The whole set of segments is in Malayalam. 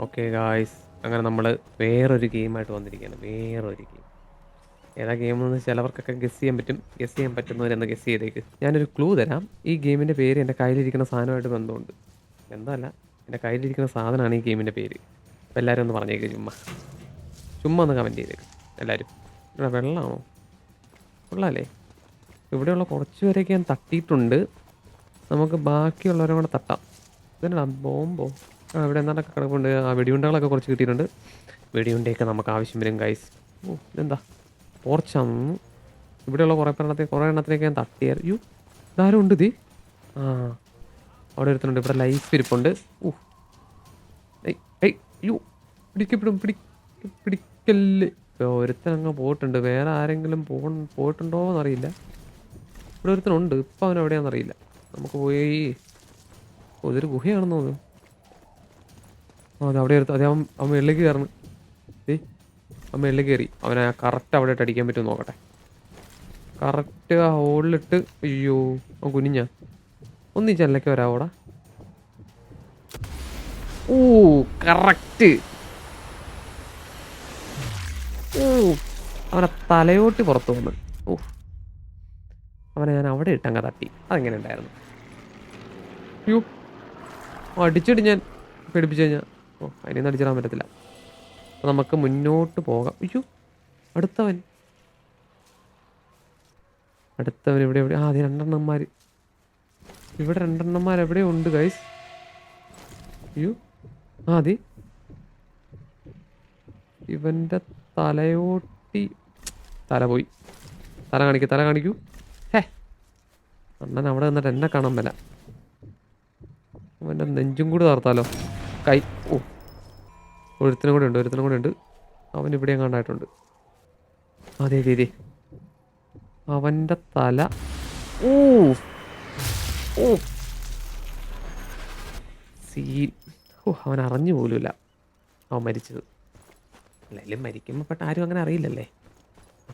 ഓക്കെ ഗായ്സ് അങ്ങനെ നമ്മൾ വേറൊരു ഗെയിമായിട്ട് വന്നിരിക്കുകയാണ്. വേറൊരു ഗെയിം ഏതാ ഗെയിം എന്ന് ചിലവർക്കൊക്കെ ഗസ് ചെയ്യാൻ പറ്റും. ഗസ് ചെയ്യാൻ പറ്റുന്നവരെന്ന് ഗസ് ചെയ്തേക്ക്. ഞാനൊരു ക്ലൂ തരാം. ഈ ഗെയിമിന്റെ പേര് എന്റെ കയ്യിലിരിക്കുന്ന സാധനമായിട്ട് ബന്ധമുണ്ട്. എന്തല്ല? എന്റെ കയ്യിലിരിക്കുന്ന സാധനമാണ് ഈ ഗെയിമിന്റെ പേര്. അപ്പോൾ എല്ലാവരും ഒന്ന് പറഞ്ഞേക്ക് ചുമ്മാ. ചുമ്മാ ഒന്ന് കമന്റ് ചെയ്തേക്ക്. എല്ലാവരും. ഇവിടെ വെള്ളമാണോ കൊള്ളാല്ലേ? ഇവിടെയുള്ള കുറച്ച് പേരൊക്കെ ഞാൻ തട്ടിയിട്ടുണ്ട്. നമുക്ക് ബാക്കിയുള്ളവരെ കൂടെ തട്ടാം. ഇതെന്നാ ബോംബോ? ആ ഇവിടെ എന്താണ്ടൊക്കെ കിടപ്പുണ്ട്. ആ വെടിയുണ്ടകളൊക്കെ കുറച്ച് കിട്ടിയിട്ടുണ്ട്. വെടിയുണ്ടയൊക്കെ നമുക്ക് ആവശ്യം വരും ഗൈസ് ഓ ഇതെന്താ? പോർച്ചാന്ന് ഇവിടെയുള്ള കുറേ എണ്ണത്തെ കുറേ എണ്ണത്തിനൊക്കെ ഞാൻ തട്ടിയാൽ യു ഇതാരും ഉണ്ട് ഇത്? ആ അവിടെ ഒരുത്തനുണ്ട്. ഇവിടെ ലൈഫ് ഇരിപ്പുണ്ട്. ഓ ഏയ് യു പിടിക്കപ്പെടും പിടി പിടിക്കല്ല്. ഒരുത്തനങ്ങ് പോയിട്ടുണ്ട്. വേറെ ആരെങ്കിലും പോ പോയിട്ടുണ്ടോ എന്നറിയില്ല ഇവിടെ ഒരുത്തനുണ്ട്. ഇപ്പം അവൻ എവിടെയാണെന്നറിയില്ല നമുക്ക് പോയി ഇതൊരു ഗുഹയാണെന്ന് തോന്നുന്നു. അത് അവിടെ എടുത്ത് അതെ അവൻ അവൻ വെള്ളിലേക്ക് കയറണം. ഏ അവൻ എള്ളിലേക്ക് കയറി. അവനെ കറക്റ്റ് അവിടെ ഇട്ട് അടിക്കാൻ പറ്റുമോ നോക്കട്ടെ. കറക്റ്റ് ആ ഹോളിലിട്ട് അയ്യോ അവൻ കുനിഞ്ഞ. ഒന്നീ ചെല്ലൊക്കെ വരാവോടാ ഓ കറക്റ്റ് ഓ അവനെ തലയോട്ടി പുറത്തു വന്ന്. ഓ അവനെ ഞാൻ അവിടെ ഇട്ടങ്ങ തട്ടി. അതെങ്ങനെ ഉണ്ടായിരുന്നു? അടിച്ചിട്ട് ഞാൻ. പേടിപ്പിച്ചു കഴിഞ്ഞാൽ ഓ അതിനൊന്നും അടിച്ചിടാൻ പറ്റത്തില്ല. അപ്പോൾ നമുക്ക് മുന്നോട്ട് പോകാം. അയ്യോ അടുത്തവൻ. അടുത്തവൻ ഇവിടെ എവിടെ ആ അതെ രണ്ടെണ്ണന്മാർ ഇവിടെ രണ്ടെണ്ണന്മാർ എവിടെ ഉണ്ട് ഗൈസ് അയ്യോ ആ അതെ. ഇവന്റെ തലയോട്ടി. തല പോയി. തല കാണിക്കൂ തല കാണിക്കൂ. ഹേ. അണ്ണൻ അവിടെ നിന്നിട്ട് എന്നെ കാണാൻ വരാം അവന്റെ നെഞ്ചും കൂടി തർത്താലോ കൈ ഓ ഒരുത്തനും കൂടെ ഉണ്ട് ഒരുത്തനും കൂടെ ഉണ്ട്. അവൻ ഇവിടെ കണ്ടായിട്ടുണ്ട് അതെ അതെ അതെ. അവന്റെ തല. ഓ ഓ. സീ ഓ അവൻ അറിഞ്ഞു പോലുമില്ല. അവൻ മരിച്ചത്. അല്ലെങ്കിലും മരിക്കുമ്പോൾ പെട്ട ആരും അങ്ങനെ അറിയില്ലല്ലേ?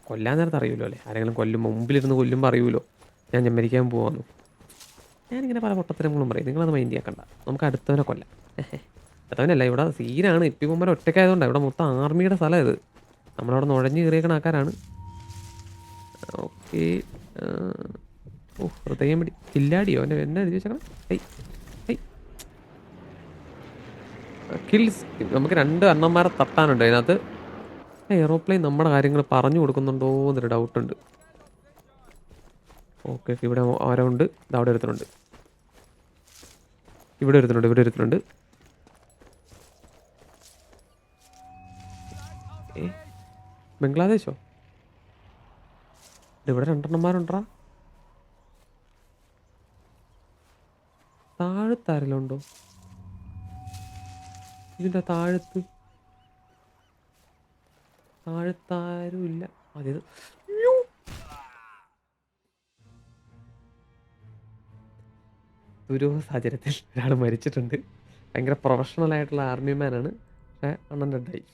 കൊല്ലാൻ നേരത്ത് അറിയുമല്ലോ അല്ലേ? ആരെങ്കിലും കൊല്ലും മുമ്പിലിരുന്ന് കൊല്ലുമ്പോൾ അറിയുമല്ലോ ഞാൻ ഞാൻ മരിക്കാൻ പോവാന്നു. ഞാനിങ്ങനെ പല പൊട്ടത്തരങ്ങളും പറയും. നിങ്ങളത് മൈൻഡ് ആക്കണ്ട നമുക്ക് അടുത്തവനെ കൊല്ലാം. അടുത്തവനല്ല ഇവിടെ സീനാണ്. ഇപ്പി ഇപ്പിക്കുമ്പോൾ ഒറ്റയ്ക്കായതുകൊണ്ടാണ് ഇവിടെ മൊത്തം ആർമിയുടെ സ്ഥലം ഇത്. നമ്മളവിടെ നുഴഞ്ഞ് കയറിയേക്കണ ആൾക്കാരാണ്. ഓക്കെ. ഓ ഹൃദയം പിടി. ചില്ലാടിയോ എന്നെ എന്നെ എഴുതി വെച്ചേക്കണം. I I. കിൽസ്. നമുക്ക് രണ്ട് അണ്ണന്മാരെ തട്ടാനുണ്ട് അതിനകത്ത്. എയറോപ്ലെയിൻ നമ്മുടെ കാര്യങ്ങൾ പറഞ്ഞു കൊടുക്കുന്നുണ്ടോ എന്നൊരു ഡൗട്ടുണ്ട്. ഓക്കെ ഇവിടെ ആരോ ഉണ്ട് അവിടെ ഒരുത്തനുണ്ട് ഇവിടെ ഒരുത്തനുണ്ട് ഇവിടെ ഒരുത്തനുണ്ട് ബംഗ്ലാദേശോ? ഇവിടെ രണ്ടെണ്ണന്മാരുണ്ടാ താഴത്താരെല്ലാം ഇതിന്റെ താഴത്ത്. താഴത്താരും ഇല്ല. അതേത്. ദുരൂഹ സാഹചര്യത്തിൽ ഒരാൾ മരിച്ചിട്ടുണ്ട്. ഭയങ്കര പ്രൊഫഷണൽ ആയിട്ടുള്ള ആർമി മാനാണ് പക്ഷേ അണ്ണൻ ഡെഡായി